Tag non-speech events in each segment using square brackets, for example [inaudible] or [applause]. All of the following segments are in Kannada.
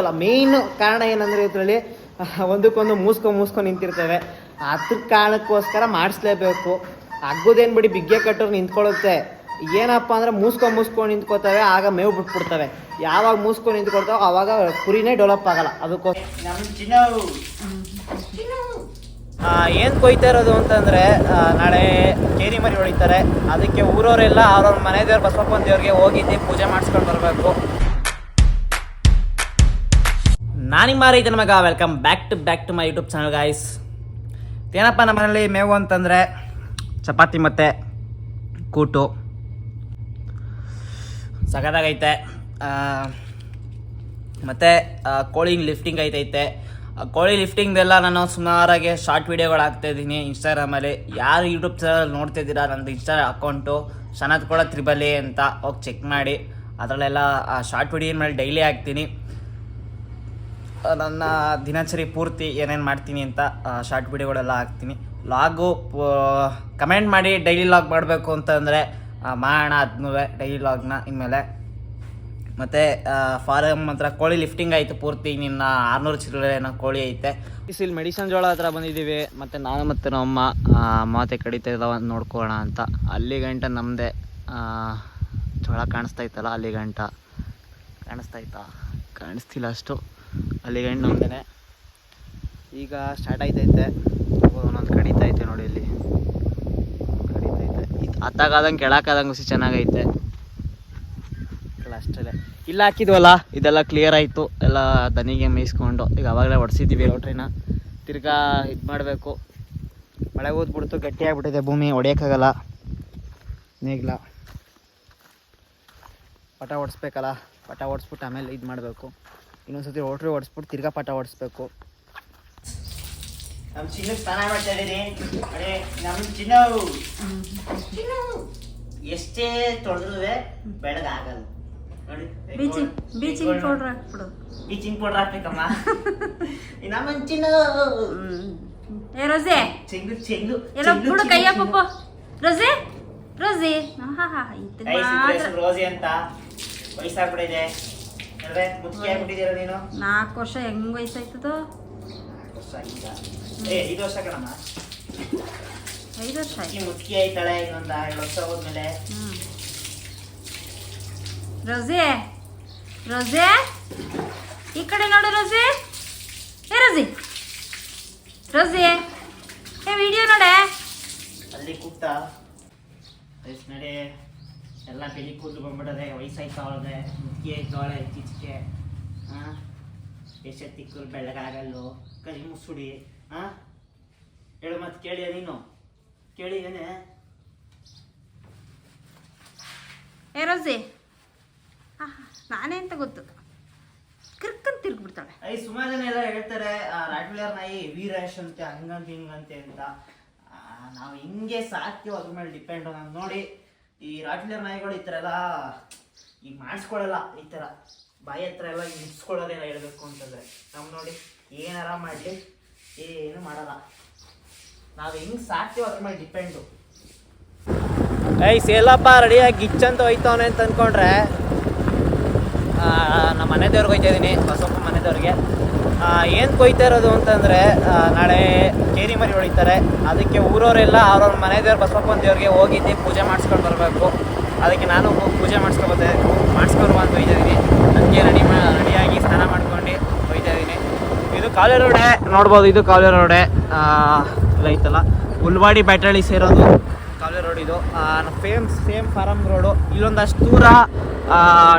ಅಲ್ಲ ಮೇನ್ ಕಾರಣ ಏನಂದ್ರೆ ಇದರಲ್ಲಿ ಒಂದಕ್ಕೊಂದು ಮೂಸ್ಕೊಂಡು ಮೂಸ್ಕೊಂಡು ನಿಂತಿರ್ತವೆ. ಅದ್ರ ಕಾರಣಕ್ಕೋಸ್ಕರ ಮಾಡಿಸ್ಲೇಬೇಕು. ಹಗ್ಗದೇನು ಬಿಡಿ ಬಿಗ್ಗೆ ಕಟ್ಟೋರು ನಿಂತ್ಕೊಳ್ಳುತ್ತೆ. ಏನಪ್ಪ ಅಂದ್ರೆ ಮೂಸ್ಕೊಂಡು ಮೂಸ್ಕೊಂಡು ನಿಂತ್ಕೋತವೆ ಆಗ ಮೇವು ಬಿಟ್ಬಿಡ್ತವೆ. ಯಾವಾಗ ಮೂಸ್ಕೊಂಡು ನಿಂತ್ಕೊಳ್ತಾವೆ ಆವಾಗ ಕುರಿನೇ ಡೆವಲಪ್ ಆಗಲ್ಲ. ಅದಕ್ಕೋಸ್ಕರ ಏನು ಕೊಯ್ತಾ ಇರೋದು ಅಂತಂದರೆ ನಾಳೆ ಕೇರಿ ಮರಿ ಹೊಡಿತಾರೆ. ಅದಕ್ಕೆ ಊರವರೆಲ್ಲ ಅವ್ರವ್ರ ಮನೆ ದೇವ್ರ ಬಸವಪ್ಪನ ದೇವ್ರಿಗೆ ಹೋಗಿದ್ದೆ ಪೂಜೆ ಮಾಡಿಸ್ಕೊಂಡು ಬರಬೇಕು. ನಾನಿಮ್ಮ ರೈತನ ಮಗ welcome back to back to my YouTube channel guys ಏನಪ್ಪ ನಮ್ಮ ಮನೇಲಿ ಮೇವು ಅಂತಂದರೆ ಚಪಾತಿ ಮತ್ತು ಕೂಟು. ಸಗದಾಗೈತೆ ಮತ್ತು ಕೋಳಿ ಲಿಫ್ಟಿಂಗ್ ಐತೈತೆ ಕೋಳಿ ಲಿಫ್ಟಿಂಗ್ದೆಲ್ಲ ನಾನು ಸುಮಾರಾಗಿ ಶಾರ್ಟ್ ವೀಡಿಯೋಗಳು ಹಾಕ್ತಾಯಿದ್ದೀನಿ ಇನ್ಸ್ಟಾಗ್ರಾಮಲ್ಲಿ ಯಾರು ಯೂಟ್ಯೂಬ್ ಚಾನಲ್ ನೋಡ್ತಿದ್ದೀರಾ ನಂದು ಇನ್ಸ್ಟಾ ಅಕೌಂಟು ಸನತ್ ಕೂಡ ತ್ರಿಬಲಿ ಅಂತ ಹೋಗಿ ಚೆಕ್ ಮಾಡಿ. ಅದರಲ್ಲೆಲ್ಲ ಶಾರ್ಟ್ ವೀಡಿಯೋ ಮೇಲೆ ಡೈಲಿ ಹಾಕ್ತೀನಿ. ನನ್ನ ದಿನಚರಿ ಪೂರ್ತಿ ಏನೇನು ಮಾಡ್ತೀನಿ ಅಂತ ಶಾರ್ಟ್ ವಿಡಿಯೋಗಳೆಲ್ಲ ಹಾಕ್ತೀನಿ. ಲಾಗು ಕಮೆಂಟ್ ಮಾಡಿ ಡೈಲಿ ಲಾಗ್ ಮಾಡಬೇಕು ಅಂತಂದರೆ ಮಾಡೋಣ ಅದನ್ನೂ ಡೈಲಿ ಲಾಗ್ನ ಇನ್ಮೇಲೆ. ಮತ್ತು ಫಾರಮ್ ಹತ್ರ ಕೋಳಿ ಲಿಫ್ಟಿಂಗ್ ಆಯಿತು ಪೂರ್ತಿ, ನಿನ್ನ ಆರ್ನೂರು ಚಿಲ್ಲರೆನ ಕೋಳಿ ಐತೆ. ಇಲ್ಲಿ ಮೆಡಿಸನ್ ಜೋಳ ಹತ್ರ ಬಂದಿದ್ದೀವಿ, ಮತ್ತು ನಾನು ಮತ್ತು ನಮ್ಮಮ್ಮ ಮಾತೆ ಕಡಿತಾ ಇದ್ದಾವ ನೋಡ್ಕೋಣ ಅಂತ. ಅಲ್ಲಿ ಗಂಟ ನಮ್ಮದೇ ಜೋಳ ಕಾಣಿಸ್ತಾ ಇತ್ತಲ್ಲ, ಅಲ್ಲಿ ಗಂಟ. ಕಾಣಿಸ್ತಾ ಇತ್ತಾ? ಕಾಣಿಸ್ತಿಲ್ಲ ಅಷ್ಟು. ಅಲ್ಲಿ ಹೆಣ್ಣು ನಮ್ದೇ ಈಗ ಸ್ಟಾರ್ಟ್ ಆಯ್ತೈತೆ. ಒಂದೊಂದು ಕಡಿತೈತೆ ನೋಡಿ ಇಲ್ಲಿ. ಕಡಿತೈತೆ ಇದು ಹತ್ತಾಗಾದಂಗೆ ಕೆಳಕಾದಂಗೆ ಹುಸಿ ಚೆನ್ನಾಗೈತೆ. ಇಲ್ಲ ಅಷ್ಟೇ ಇಲ್ಲ ಹಾಕಿದ್ವಲ್ಲ? ಇದೆಲ್ಲ ಕ್ಲಿಯರ್ ಆಯಿತು. ಎಲ್ಲ ದನಿಗೆ ಮೇಯಿಸ್ಕೊಂಡು. ಈಗ ಅವಾಗಲೇ ಹೊಡ್ಸಿದ್ದೀವಿ ಲೋಟ್ರಿನ. ತಿರ್ಗಾ ಇದು ಮಾಡಬೇಕು. ಮಳೆ ಓದ್ಬಿಡ್ತು ಗಟ್ಟಿ ಆಗ್ಬಿಟ್ಟಿದೆ ಭೂಮಿ. ಹೊಡೆಯೋಕ್ಕಾಗಲ್ಲ ನೇಗ್ಲ ಪಟ ಓಡಿಸ್ಬೇಕಲ್ಲ ಪಟ ಓಡಿಸ್ಬಿಟ್ಟು ಆಮೇಲೆ ಇದು ಮಾಡಬೇಕು. ಇನ್ನೊಂದ್ಸತಿ ರೋಟ್ರಿ ಓಡಿಸ್ಬಿಟ್ಟು ತಿರ್ಗಾ ಪಟ ಓಡಿಸ್ಬೇಕು ನಮ್ಮ ಚಿನ್ನ ಸ್ನಾನ ಮಾಡ್ತಾ ಅರೆ ನಮ್ಮ ಚಿನ್ನ ಎಷ್ಟೇ ತೊಳೆದ್ರೂ ಬೆಳಗಾಗಲ್ಲ ನೋಡಿ ಬೀಚಿಂಗ್ ಪೌಡರ್ ಪೌಡ್ರ್ ಹಾಕ್ಬಿಡು. Bleaching powder ಹಾಕ್ಬೇಕಮ್ಮ. [laughs] ನಮ್ಮ ಚಿನ್ನ. ಏ ರೋಸೆ ಚೆಂಗು ಚೆಂಗು ಎಲ್ಲ ಬಿಡು ಕೈಯ ಪಪ್ಪ ರೋಸೆ ರೋಸೆ ಹಾ ಹಾ ಹಾ ರೋಸಿ ಅಂತ. ವಯಸ್ಸಾಗ್ಬಿಟ್ಟಿದೆ. ನೀನು? ನಾಲ್ಕು ವರ್ಷ ಹೆಂಗ್ ವಯಸ್ಸಾಯ್ತದೋ? ವರ್ಷ ಈಗ ಏ ಐದು ವರ್ಷ ಕಣಮ್ಮ. ಐದು ವರ್ಷ ಈ ಆಯ್ತು ಮುಚ್ಚಿಗೆ ಆಯ್ತಾಳೆ ಇನ್ನೊಂದು ಎರಡು ವರ್ಷ ಹೋದ್ಮೇಲೆ. ರೋಸೆ ರೋಸೆ ಈ ಕಡೆ ನೋಡು ರೋಸೆ ಏ ರೋಸಿ ರೋಸಿ ಏ ವಿಡಿಯೋ ನೋಡೆ. ಅಲ್ಲಿ ಕೂತ. ನಡೆ. ಎಲ್ಲ ಬೆಳಿ ಕೂದಲು ಬಂದ್ಬಿಡದೆ ವಯಸ್ಸಾಯ್ತಾವಳದೆ ಮುಚ್ಚಿಗೆ ಆಯ್ತಾವಳೆ ಇತ್ತೀಚೆಗೆ ಹಾಂ ಎಷ್ಟೊತ್ತಿಕ್ಕಲು ಬೆಳಗಾಗಲ್ಲು ಕರಿ ಮುಸುಡಿ ಹಾಂ ಹೇಳು ಮತ್ತು ಕೇಳಿಯ ನೀನು? ಕೇಳಿ ಏನೇ? ಏ ರೋಸಿ ಹಾ ನಾನೇ ಅಂತ ಗೊತ್ತು. ಕಿರ್ಕಂತ ತಿರ್ಗ್ಬಿಡ್ತಾಳೆ. ಐ ಸುಮಾರು ಜನ ಎಲ್ಲ ಹೇಳ್ತಾರೆ ರಾಟ್ವಿಲರ್ ನಾಯಿ ವೀರೇಶ್ ಅಂತೆ ಹಂಗಂತ ಹಿಂಗಂತೆ ಅಂತ. ನಾವು ಹಿಂಗೆ ಸಾಕ್ತೀವಿ ಅದ್ರ ಮೇಲೆ ಡಿಪೆಂಡ್ ನಾನು ನೋಡಿ ಈ ರಾಟ್ಲರ್ ನಾಯಿಗಳು ಈ ಥರ ಎಲ್ಲ ಈಗ ಮಾಡಿಸ್ಕೊಳ್ಳಲ್ಲ, ಈ ಥರ ಬಾಯಿ ಹತ್ರ ಎಲ್ಲ ಇಡ್ಸ್ಕೊಳ್ಳೋದೇನ ಹೇಳ್ಬೇಕು ಅಂತಂದ್ರೆ. ನಮ್ಮ ನೋಡಿ ಏನಾರ ಮಾಡಲಿ, ಏನು ಮಾಡಲ್ಲ. ನಾವು ಹೆಂಗೆ ಸಾಕ್ತೀವಿ ಅದ್ರ ಮೇಲೆ ಡಿಪೆಂಡು ಐ ಸೇಲಪ್ಪ ರೆಡಿಯಾಗಿ ಗಿಚ್ಚಂತ ಹೋಯ್ತವನೆ ಅಂತ ಅಂದ್ಕೊಂಡ್ರೆ ನಮ್ಮ ಮನೆ ದೇವ್ರಿಗೆ ಹೋಯ್ತಾ ಇದ್ದೀನಿ ಹೊಸಪ್ಪ ಮನೆ ದೇವ್ರಿಗೆ ಏನು ಕೊಯ್ತಾ ಇರೋದು ಅಂತಂದರೆ ನಾಳೆ ಕೇರಿ ಮರಿ ಹೊಡಿತಾರೆ. ಅದಕ್ಕೆ ಊರವರೆಲ್ಲ ಅವ್ರವ್ರ ಮನೆ ದೇವ್ರ ಬಸವಪ್ಪನ ದೇವ್ರಿಗೆ ಹೋಗಿದ್ದು ಪೂಜೆ ಮಾಡಿಸ್ಕೊಂಡು ಬರಬೇಕು. ಅದಕ್ಕೆ ನಾನು ಪೂಜೆ ಮಾಡಿಸ್ಕೊಬೋದೆ ಮಾಡಿಸ್ಕೊಂಡು ಅಂತ ಹೋಯ್ತಾ ಇದ್ದೀನಿ ನನಗೆ ರೆಡಿ ರೆಡಿಯಾಗಿ ಸ್ನಾನ ಮಾಡ್ಕೊಂಡು ಹೋಯ್ತಾ ಇದ್ದೀನಿ ಇದು ಕಾಲೇ ರೋಡೆ ನೋಡ್ಬೋದು, ಇದು ಕಾಲೇ ರೋಡೆ ಇಲ್ಲ ಐತಲ್ಲ. ಉಲ್ವಾಡಿ ಸೇರೋದು ಕಾಲೇ ರೋಡ್ ಇದು. ಫೇಮ್ ಸೇಮ್ ಫಾರಮ್ ರೋಡು. ಇಲ್ಲೊಂದಷ್ಟು ದೂರ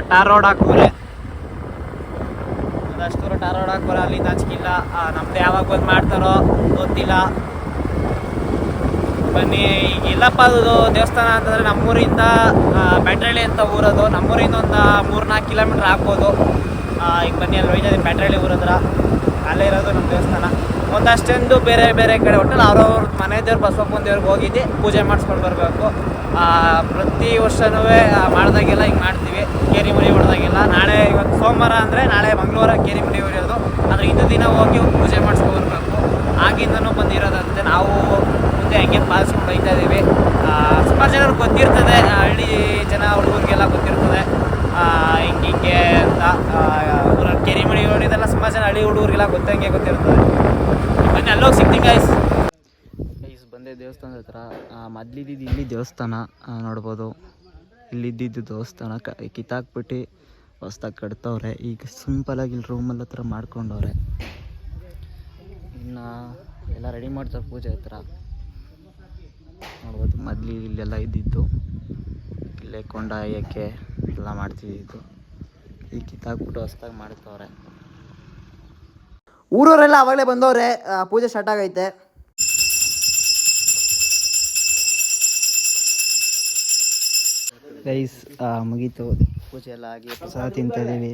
ಟಾರ್ ರೋಡ್ ಹಾಕೋರೆ ಒಂದಷ್ಟು ದೂರ ಟಾರ್ ರೋಡ್ ಹಾಕೋರೆ ಅಲ್ಲಿಂದ ಹಚ್ಕಿಲ್ಲ ನಮ್ದು ಯಾವಾಗ ಬಂದು ಮಾಡ್ತಾರೋ ಗೊತ್ತಿಲ್ಲ. ಬನ್ನಿ ಈಗ ಇಲ್ಲಪ್ಪ ಅದು ದೇವಸ್ಥಾನ ಅಂತಂದರೆ ನಮ್ಮೂರಿಂದ ಬ್ಯಾಟ್ರಳ್ಳಿ ಅಂತ ಊರದು. ನಮ್ಮೂರಿಂದ ಒಂದು ಮೂರು ನಾಲ್ಕು ಕಿಲೋಮೀಟ್ರ್ ಹಾಕ್ಬೋದು. ಆ, ಈಗ ಬನ್ನಿ ಅಲ್ಲಿ ಹೋಯ್ತಾ ಬೆಟ್ರಳ್ಳಿ ಊರದ್ರ ಅಲ್ಲೇ ಇರೋದು ನಮ್ಮ ದೇವಸ್ಥಾನ. ಒಂದಷ್ಟೊಂದು ಬೇರೆ ಬೇರೆ ಕಡೆ ಒಟ್ಟಲ್ಲಿ ಅವ್ರವ್ರ ಮನೆ ದೇವ್ರ ಬಸವಪ್ಪನ ದೇವ್ರಿಗೆ ಹೋಗಿದ್ದು, ಪೂಜೆ ಮಾಡಿಸ್ಕೊಂಡು ಬರಬೇಕು. ಪ್ರತಿ ವರ್ಷನೂ ಮಾಡಿದಾಗೆಲ್ಲ ಹಿಂಗೆ ಮಾಡ್ತೀವಿ. ಕೇರಿ ಮನೆ ಹೊಡೆದಾಗೆಲ್ಲ. ನಾಳೆ ಇವತ್ತು ಸೋಮವಾರ ಅಂದರೆ ನಾಳೆ ಮಂಗಳವಾರ ಕೇರಿ ಮನೆ ಹೊಡೆಯೋದು. ಆದರೆ ಇಂದು ದಿನ ಹೋಗಿ ಪೂಜೆ ಮಾಡಿಸ್ಕೊಂಡು ಬರಬೇಕು. ಆಗಿಂದನೂ ಬಂದಿರೋದಂತೆ. ನಾವು ಮುಂದೆ ಹಂಗೆ ಪಾಲಿಸ್ಕೊಂಡು ಹೋಗ್ತಾ ಇದ್ದೀವಿ. ಸುಮಾರು ಜನರು ಗೊತ್ತಿರ್ತದೆ. ಹಳ್ಳಿ ಜನ, ಹುಡುಗರಿಗೆಲ್ಲ ಗೊತ್ತಿರ್ತದೆ. ಹಿಂಗೆ ಹಿಂಗೆ ಅಂತ. ಕೆರೆ ಸುಮಾರು ಜನ ಹಳ್ಳಿ ಹುಡುಗರಿಗೆಲ್ಲ ಗೊತ್ತಂಗೆ ಗೊತ್ತಿರ್ತದೆ. ಅಲ್ಲೋಗಿ ಸಿಗ್ತೀನಿ ಗೈಸ್ ಗೈಸ್ ಬಂದೆ ದೇವಸ್ಥಾನದ ಹತ್ರ. ಮೊದ್ಲಿದ್ದು ಇಲ್ಲಿ ದೇವಸ್ಥಾನ ನೋಡ್ಬೋದು. ಇಲ್ಲಿದ್ದಿದ್ದು ದೇವಸ್ಥಾನ, ಕ, ಕಿತ್ತಾಕ್ಬಿಟ್ಟು ಹೊಸ್ದಾಗಿ ಕಟ್ತವ್ರೆ ಈಗ ಸಿಂಪಲಾಗಿ ಇಲ್ಲಿ ರೂಮಲ್ಲಿ ಹತ್ರ ಮಾಡ್ಕೊಂಡವ್ರೆ. ಇನ್ನು ಎಲ್ಲ ರೆಡಿ ಮಾಡ್ತಾರೆ ಪೂಜೆ ಹತ್ರ. ನೋಡ್ಬೋದು, ಮೊದ್ಲು ಇಲ್ಲೆಲ್ಲ ಇದ್ದಿದ್ದು. ಇಲ್ಲೇ ಕೊಂಡ ಎಲ್ಲ ಮಾಡ್ತಿದ್ದಿದ್ದು. ಈಗ ಕಿತ್ತಾಕ್ಬಿಟ್ಟು ಹೊಸ್ದಾಗಿ ಮಾಡ್ತವ್ರೆ. ಊರವರೆಲ್ಲ ಅವಾಗಲೇ ಬಂದವ್ರೆ ಪೂಜೆ ಸ್ಟಾರ್ಟ್ ಆಗೈತೆ. ಗೈಸ್ ಮುಗೀತು. ಪೂಜೆ ಎಲ್ಲ ಆಗಿ ಪ್ರಸಾದ ತಿಂತಿದ್ದೀವಿ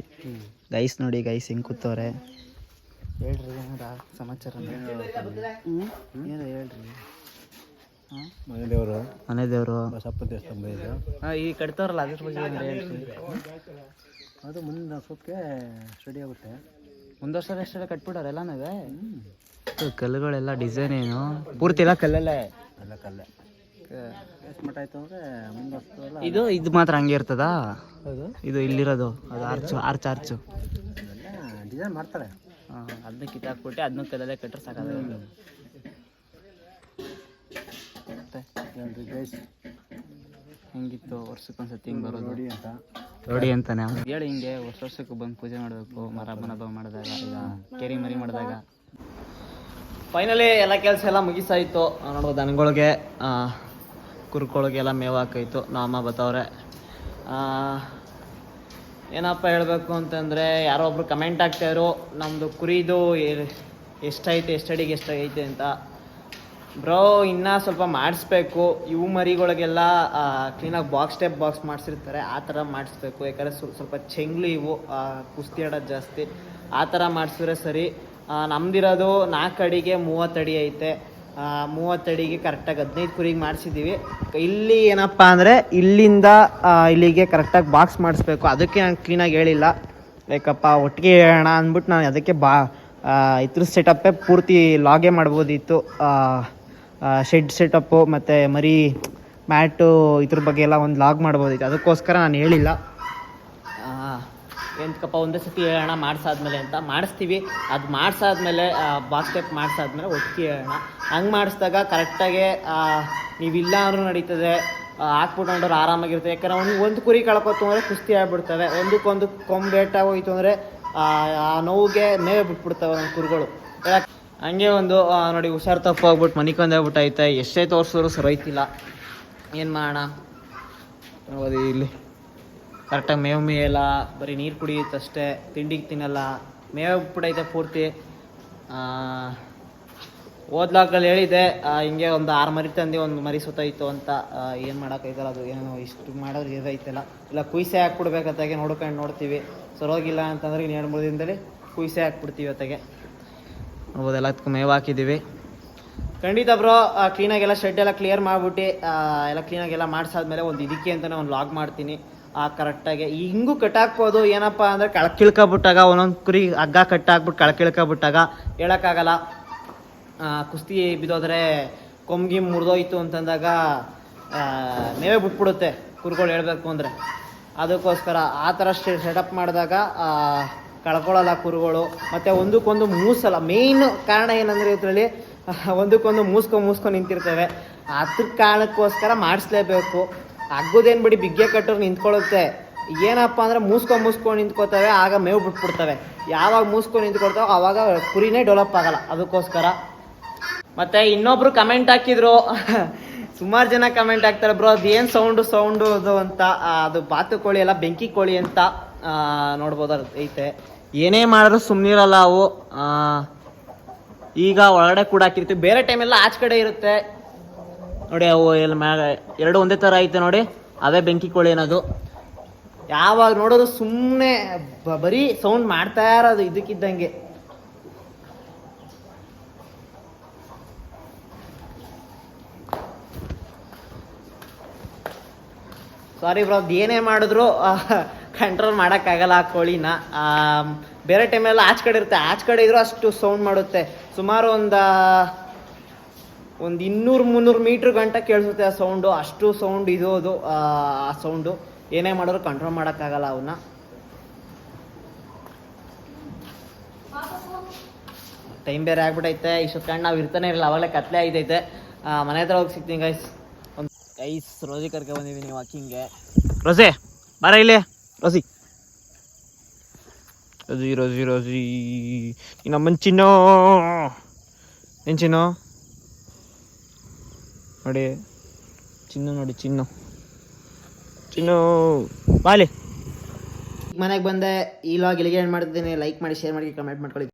ಗೈಸ್ ನೋಡಿ ಗೈಸ್ ಹಿಂಗೆ ಕೂತವ್ರೆ. ಹೇಳ್ರಿ ಏನಾರ ಸಮಾಚಾರ ಏನು ಹೇಳ್ರಿ? ಮನೆ ದೇವರು ಮನೆ ದೇವರು ಬಸಪ್ಪ ದೇವಸ್ಥಾನ ಇದು ಈ ಕಟ್ತವ್ರಲ್ಲ ಅದ್ರ ಬಗ್ಗೆ ಹೇಳ್ರಿ? ಅದು ಮುಂದೆ ಸೊಪ್ಪಕ್ಕೆ ಸ್ಟಡಿ ಆಗುತ್ತೆ. ಮುಂದೊರ್ಸರ ಎಷ್ಟೆಲ್ಲ ಕಟ್ಬಿಡೋರು ಎಲ್ಲನೂ ಕಲ್ಲುಗಳೆಲ್ಲ ಡಿಸೈನ್ ಏನು? ಪೂರ್ತಿ ಎಲ್ಲ ಕಲ್ಲಲ್ಲೇ? ಎಲ್ಲ ಕಲ್ಲೇ. ಎಷ್ಟು ಮಟ್ಟ ಆಯ್ತು ಅಂದರೆ ಮುಂದೆ ವರ್ಷದಲ್ಲ ಇದು ಇದು ಮಾತ್ರ ಹಂಗೆ ಇರ್ತದ? ಇದು ಇಲ್ಲಿರೋದು ಅದು ಆರ್ಚು ಆರ್ಚ್ ಆರ್ಚು ಎಲ್ಲ ಡಿಸೈನ್ ಮಾಡ್ತಾರೆ. ಅದನ್ನ ಕಿತ್ತಾಕ್ಬಿಟ್ಟು ಅದನ್ನ ಕಲ್ಲಲ್ಲೇ ಕಟ್ಟರೆ ಗೈಸ್ ಹೆಂಗಿತ್ತು ವರ್ಷಕ್ಕೊಂದ್ಸತಿ ಹಿಂಗೆ ಬರೋದು? ನೋಡಿ ಅಂತ. ನೋಡಿ ಅಂತಾನೆ ಹೇಳಿ ಹಿಂಗೆ ಹೊಸ ವರ್ಷಕ್ಕೆ ಬಂದು ಪೂಜೆ ಮಾಡಬೇಕು ಮರ ಹಬ್ಬನ ಹಬ್ಬ ಮಾಡಿದಾಗ ಈಗ ಕೇರಿ ಮರಿ ಮಾಡಿದಾಗ. ಫೈನಲಿ ಎಲ್ಲ ಕೆಲಸ ಎಲ್ಲ ಮುಗಿಸಾಯಿತು. ನೋಡುವ ದನಗಳಿಗೆ ಕುರ್ಕೊಳಗೆ ಎಲ್ಲ ಮೇವು ಹಾಕಾಯ್ತು. ನಮ್ಮ ಅಮ್ಮ ಬತ್ತವ್ರೆ. ಆ, ಏನಪ್ಪ ಹೇಳಬೇಕು ಅಂತಂದರೆ ಯಾರೋ ಒಬ್ರು ಕಮೆಂಟ್ ಆಗ್ತಾಯಿದ್ರು ನಮ್ಮದು ಕುರಿದು ಎಷ್ಟೈತೆ ಎಷ್ಟಡಿಗೆ ಎಷ್ಟಾಗೈತೆ ಅಂತ. ಬ್ರೋ, ಇನ್ನೂ ಸ್ವಲ್ಪ ಮಾಡಿಸ್ಬೇಕು. ಇವು ಮರಿಗಳಿಗೆಲ್ಲ ಕ್ಲೀನಾಗಿ ಬಾಕ್ಸ್ ಟೈಪ್ ಬಾಕ್ಸ್ ಮಾಡಿಸಿರ್ತಾರೆ. ಆ ಥರ ಮಾಡಿಸ್ಬೇಕು. ಯಾಕಂದರೆ ಸ್ವಲ್ಪ ಚೆಂಗ್ಲು ಇವು. ಕುಸ್ತಿ ಆಡೋದು ಜಾಸ್ತಿ. ಆ ಥರ ಮಾಡಿಸಿದ್ರೆ ಸರಿ. ನಮ್ದಿರೋದು ನಾಲ್ಕು ಅಡಿಗೆ ಮೂವತ್ತು ಅಡಿ ಐತೆ. ಮೂವತ್ತಡಿಗೆ ಕರೆಕ್ಟಾಗಿ ಹದಿನೈದು ಕುರಿಗೆ ಮಾಡಿಸಿದ್ದೀವಿ ಇಲ್ಲಿ ಏನಪ್ಪ ಅಂದರೆ, ಇಲ್ಲಿಂದ ಇಲ್ಲಿಗೆ ಕರೆಕ್ಟಾಗಿ ಬಾಕ್ಸ್ ಮಾಡಿಸ್ಬೇಕು. ಅದಕ್ಕೆ ನಾನು ಕ್ಲೀನಾಗಿ ಹೇಳಿಲ್ಲ. ಬೇಕಪ್ಪ ಒಟ್ಟಿಗೆ ಹೇಳೋಣ ಅಂದ್ಬಿಟ್ಟು ನಾನು ಅದಕ್ಕೆ ಬಾ ಇದ್ರ ಸೆಟಪ್ಪೇ ಪೂರ್ತಿ ಲಾಗೇ ಮಾಡ್ಬೋದಿತ್ತು. ಶೆಡ್ ಸೆಟಪ್ಪು ಮತ್ತು ಮರಿ ಮ್ಯಾಟು ಇದ್ರ ಬಗ್ಗೆ ಎಲ್ಲ ಒಂದು ಲಾಗ್ ಮಾಡ್ಬೋದಿತ್ತು. ಅದಕ್ಕೋಸ್ಕರ ನಾನು ಹೇಳಿಲ್ಲ. ಎಂತಕಪ್ಪ ಒಂದೇ ಸತಿ ಹೇಳೋಣ, ಮಾಡಿಸಾದ್ಮೇಲೆ ಅಂತ. ಮಾಡಿಸ್ತೀವಿ. ಅದು ಮಾಡಿಸಾದ್ಮೇಲೆ ಬಾಕ್ಸ್ ಟೆಪ್ ಮಾಡಿಸಾದ್ಮೇಲೆ ಒಟ್ಟಿಗೆ ಹೇಳೋಣ. ಹಂಗೆ ಮಾಡಿಸಿದಾಗ ಕರೆಕ್ಟಾಗಿ ನೀವಿಲ್ಲ ಅಂದ್ರೂ ನಡೀತದೆ. ಹಾಕ್ಬಿಟ್ಕೊಂಡ್ರೆ ಆರಾಮಾಗಿರುತ್ತೆ. ಯಾಕಂದ್ರೆ ಅವ್ನು ಒಂದು ಕುರಿ ಕಳ್ಕೊತು ಅಂದರೆ ಕುಸ್ತಿ ಆಗ್ಬಿಡ್ತವೆ. ಒಂದಕ್ಕೊಂದು ಕೊಂಬೇಟಾಗೋಯ್ತು ಅಂದರೆ, ಆ ನೋವಿಗೆ ಮೇವೆ ಬಿಟ್ಬಿಡ್ತವೆ ನಮ್ಮ ಕುರಿಗಳು. ಹಂಗೆ ಒಂದು ನೋಡಿ, ಹುಷಾರು ತಪ್ಪು ಹೋಗ್ಬಿಟ್ಟು ಮನಿಕೊಂಡ್ ಹೋಗ್ಬಿಟ್ಟೈತೆ ಎಷ್ಟೇ ತೋರಿಸಿದ್ರು ಸರೋಯ್ತಿಲ್ಲ ಏನು ಮಾಡೋಣ? ನೋಡ್ಬೋದು ಇಲ್ಲಿ. ಕರೆಕ್ಟಾಗಿ ಮೇವು ಮೇಯಲ್ಲ. ಬರೀ ನೀರು ಕುಡಿಯುತ್ತಷ್ಟೇ. ತಿಂಡಿಗೆ ತಿನ್ನಲ್ಲ. ಮೇವು ಬಿಟ್ಬಿಟ್ಟೈತೆ ಪೂರ್ತಿ. ಓದ್ಲಾಕಲ್ಲಿ ಹೇಳಿದೆ. ಹಿಂಗೆ ಒಂದು ಆರು ಮರಿ ತಂದು ಒಂದು ಮರಿ ಸುತ್ತಾಯಿತು ಅಂತ. ಏನು ಮಾಡೋಕ್ಕೈತಲ್ಲ ಅದು. ಏನೋ ಇಷ್ಟು ಮಾಡೋದು ಇದೈತಲ್ಲ ಇಲ್ಲ, ಕುಯ್ಸೆ ಹಾಕ್ಬಿಡ್ಬೇಕತ್ತಾಗೆ ನೋಡ್ಕೊಂಡು ನೋಡ್ತೀವಿ. ಸರೋಗಿಲ್ಲ ಅಂತಂದ್ರೆ ಇನ್ನು ಎರಡು ಮೂರು ದಿನದಲ್ಲಿ ಕುಯ್ಸೆ ಹಾಕ್ಬಿಡ್ತೀವಿ ಅತ್ತಾಗೆ. ನೋಡ್ಬೋದು ಮೇವು ಹಾಕಿದ್ದೀವಿ. ಖಂಡಿತ ಬ್ರೋ ಕ್ಲೀನಾಗೆಲ್ಲ ಶೆಡ್ ಎಲ್ಲ ಕ್ಲಿಯರ್ ಮಾಡಿಬಿಟ್ಟು ಎಲ್ಲ ಕ್ಲೀನಾಗೆಲ್ಲ ಮಾಡಿಸಾದ್ಮೇಲೆ ಒಂದು ಇದಕ್ಕೆ ಅಂತಲೇ ಒಂದು ಲಾಗ್ ಮಾಡ್ತೀನಿ. ಆ ಕರೆಕ್ಟಾಗಿ ಹಿಂಗೂ ಕಟ್ಟಾಕ್ಬೋದು, ಏನಪ್ಪ ಅಂದರೆ ಕಳ್ಕಿಳ್ಕೊಬಿಟ್ಟಾಗ ಒಂದೊಂದು ಕುರಿ ಹಗ್ಗ ಕಟ್ಟಾಕ್ಬಿಟ್ಟು ಕಳ್ಕಿಳ್ಕೊಬಿಟ್ಟಾಗ ಹೇಳೋಕ್ಕಾಗಲ್ಲ. ಕುಸ್ತಿ ಬಿದ್ದೋದ್ರೆ ಕೊಂಬಿ ಮುರಿದೋಯ್ತು ಅಂತಂದಾಗ ಮೇವೇ ಬಿಟ್ಬಿಡುತ್ತೆ ಕುರುಗಳು ಹೇಳಬೇಕು ಅಂದರೆ. ಅದಕ್ಕೋಸ್ಕರ ಆ ಥರ ಸೆಟಪ್ ಮಾಡಿದಾಗ ಕಳ್ಕೊಳ್ಳಲ್ಲ ಕುರುಗಳು. ಮತ್ತು ಒಂದಕ್ಕೊಂದು ಮೂಸಲ್ಲ. ಮೇಯ್ನ್ ಕಾರಣ ಏನಂದರೆ ಇದರಲ್ಲಿ, [laughs] ಒಂದಕ್ಕೊಂದು ಮೂಸ್ಕೊಂಡು ಮೂಸ್ಕೊಂಡು ನಿಂತಿರ್ತವೆ. ಅದ್ರ ಕಾರಣಕ್ಕೋಸ್ಕರ ಮಾಡಿಸ್ಲೇಬೇಕು. ಆಗೋದೇನ್ ಬಿಡಿ, ಬಿಗ್ಗೆ ಕಟ್ಟೋರು ನಿಂತ್ಕೊಳ್ಳುತ್ತೆ. ಏನಪ್ಪ ಅಂದರೆ ಮೂಸ್ಕೊಂಡು ಮೂಸ್ಕೊಂಡು ನಿಂತ್ಕೋತವೆ, ಆಗ ಮೇವು ಬಿಟ್ಬಿಡ್ತವೆ. ಯಾವಾಗ ಮೂಸ್ಕೊಂಡು ನಿಂತ್ಕೊಳ್ತಾವೆ ಆವಾಗ ಕುರಿನೇ ಡೆವಲಪ್ ಆಗಲ್ಲ. ಅದಕ್ಕೋಸ್ಕರ. ಮತ್ತೆ ಇನ್ನೊಬ್ರು ಕಮೆಂಟ್ ಹಾಕಿದ್ರು. [laughs] ಸುಮಾರು ಜನ ಕಮೆಂಟ್ ಹಾಕ್ತಾರೆ, ಬ್ರೋ ಅದು ಏನು ಸೌಂಡು ಸೌಂಡು ಅದು ಅಂತ. ಅದು ಬಾತು ಕೋಳಿ ಅಲ್ಲ, ಬೆಂಕಿ ಕೋಳಿ ಅಂತ. ಆ, ನೋಡ್ಬೋದು ಅದು ಐತೆ ಏನೇ ಮಾಡಿದ್ರು ಸುಮ್ಮನಿರಲ್ಲ ಅವು. ಈಗ ಒಳಗಡೆ ಕೂಡ ಹಾಕಿರ್ತೀವಿ. ಬೇರೆ ಟೈಮೆಲ್ಲ ಆಚೆ ಕಡೆ ಇರುತ್ತೆ. ನೋಡಿ ಅವು ಎಲ್ಲ ಮ್ಯಾಗ ಎರಡು ಒಂದೇ ಥರ ಐತೆ ನೋಡಿ. ಅದೇ ಬೆಂಕಿ ಕೋಳಿ ಅನ್ನೋದು. ಯಾವಾಗ ನೋಡೋದು ಸುಮ್ಮನೆ ಬರೀ ಸೌಂಡ್ ಮಾಡ್ತಾ ಇರೋದು ಇದಕ್ಕಿದ್ದಂಗೆ. ಸಾರಿ ಬ್ರೋ ಏನೇ ಮಾಡಿದ್ರು ಕಂಟ್ರೋಲ್ ಮಾಡೋಕ್ಕಾಗಲ್ಲ ಆ ಕೋಳಿನ. ಬೇರೆ ಟೈಮೆಲ್ಲ ಆಚೆ ಕಡೆ ಇರುತ್ತೆ. ಆಚೆ ಕಡೆ ಇದ್ರೂ ಅಷ್ಟು ಸೌಂಡ್ ಮಾಡುತ್ತೆ. ಸುಮಾರು ಒಂದು ಒಂದು ಇನ್ನೂರು ಮುನ್ನೂರು ಮೀಟ್ರ್ ಗಂಟ ಕೇಳಿಸುತ್ತೆ ಆ ಸೌಂಡು ಅಷ್ಟು ಸೌಂಡ್ ಇದು ಅದು ಆ ಸೌಂಡು ಏನೇ ಮಾಡಿದ್ರು ಕಂಟ್ರೋಲ್ ಮಾಡೋಕ್ಕಾಗಲ್ಲ ಅವನ್ನ ಟೈಮ್ ಬೇರೆ ಆಗ್ಬಿಟ್ಟೈತೆ ಇಷ್ಟೊತ್ತು ನಾವು ಇರ್ತಾನೆ ಇರಲ್ಲ ಅವಾಗಲೇ ಕತ್ಲೆ ಆಗಿದೆ ಮನೆ ಹತ್ರ ಹೋಗಿ ಸಿಗ್ತೀನಿ ಗೈಸ್ ಒಂದು ಗೈಸ್ ರೋಜಿ ಕರ್ಕೊ ಬಂದಿದ್ದೀನಿ ವಾಕಿಂಗ್ಗೆ ರೋಸೆ ಬರ ಇಲ್ಲಿ. ರೋಸಿ Rosie, Rosie, Rosie. ನಮ್ಮನ್ ಚಿನ್ನೋ ಏನು ಚಿನ್ನು ನೋಡಿ ಚಿನ್ನು ನೋಡಿ ಚಿನ್ನು ಚಿನ್ನು ಬಾಲೆ ಮನೆಗೆ ಬಂದೆ ಈ ಲಾಗ್ ಇಲ್ಲಿಗೆ ಏನು ಮಾಡ್ತಿದ್ದೀನಿ ಲೈಕ್ ಮಾಡಿ ಶೇರ್ ಮಾಡಿ ಕಮೆಂಟ್ ಮಾಡ್ಕೊಳ್ಳಿ.